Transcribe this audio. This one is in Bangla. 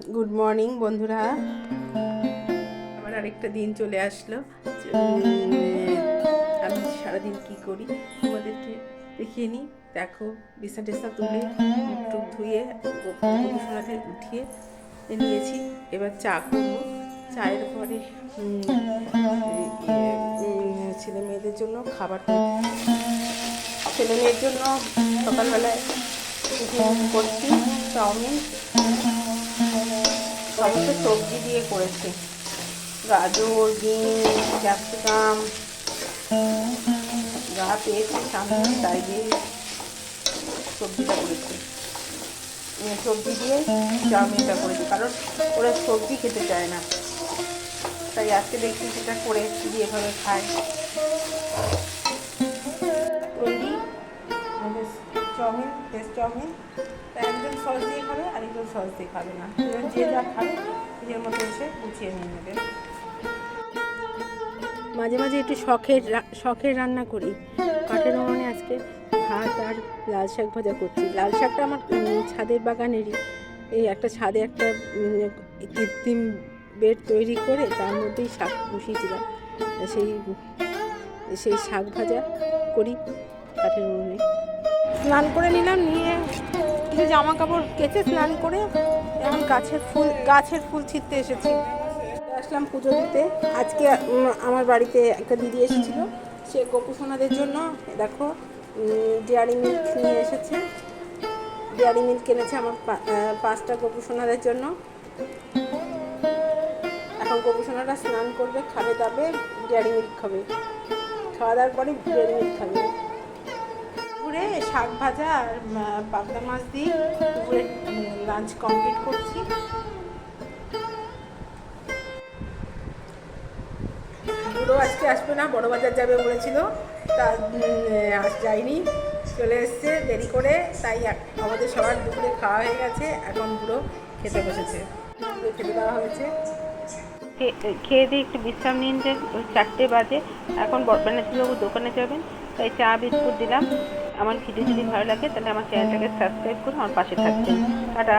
গুড মর্নিং বন্ধুরা। আবার আরেকটা দিন চলে আসলো। আমি সারাদিন কি করি তোমাদেরকে দেখিয়ে নিই। দেখো বিছনা টেসা তুলে টুক ধুয়ে গোপনাতে উঠিয়ে নিয়েছি। এবার চা করব। চায়ের পরে ছেলে মেয়েদের জন্য খাবার ছেলে মেয়ের জন্য সকালবেলায় করছি চাউমিন। সমস্ত সবজি দিয়ে করেছি। গাজর, বিন, ক্যাপসিকাম, যা পেয়েছি সামনে তাই দিয়ে সবজিটা করেছি। সবজি দিয়ে চাউমিনটা করেছি, কারণ ওরা সবজি খেতে চায় না। তাই আজকে দেখছি সেটা করে দিয়ে এভাবে খায়। তৈরি চাউমিন ভেজ চাউমিন একজন সস দিয়ে খাবে সস দিয়ে খাবে না। যে যা খাবে, নিজের মতো এসে গুছিয়ে নিয়ে নেবে। মাঝে মাঝে একটু শখের শখের রান্না করি। কাঠের উনুনে আজকে ভাত আর লাল শাক ভাজা করছি। লাল শাকটা আমার ছাদের বাগানেরই। এই একটা ছাদে একটা কৃত্রিম বেড তৈরি করে তার মধ্যেই শাক বসিয়েছিলাম। সেই সেই শাক ভাজা করি কাঠের উনুনে। স্নান করে নিলাম, নিয়ে কিছু জামা কাপড় কেচে স্নান করে এখন গাছের ফুল গাছের ফুল ছিঁড়তে এসেছি। আসলাম পুজো দিতে। আজকে আমার বাড়িতে একটা দিদি এসেছিল। সে গোপুসোনাদের জন্য, দেখো ডেয়ারি মিল্ক নিয়ে এসেছে। ডেয়ারি মিল্ক কিনেছে আমার পাঁচটা গোপুসোনাদের জন্য। এখন গোপুসোনারা স্নান করবে, খাবে দাবে, ডেয়ারি মিল্ক খাবে। খাওয়া দাওয়ার পরে ডেয়ারি মিল্ক খাবে। দুপুরে শাক ভাজা আর পাবদা মাছ দিয়ে দুপুরে লাঞ্চ কমপ্লিট করছি। বুড়ো আজকে আসবে না, বড় বাজার যাবে বলেছিল। তা যায়নি চলে এসছে দেরি করে, তাই আমাদের সবার দুপুরে খাওয়া হয়ে গেছে, এখন বুড়ো খেতে বসেছে। খেতে দেওয়া হয়েছে। খেয়ে দিয়ে একটু বিশ্রাম নিন যে চারটে বাজে, এখন বরবানাথবাবু দোকানে যাবেন, তাই চা, বিস্কুট দিলাম। আমার ভিডিও যদি ভালো লাগে তাহলে আমার চ্যানেলটাকে সাবস্ক্রাইব করে আমার পাশে থাকবেন। টাটা!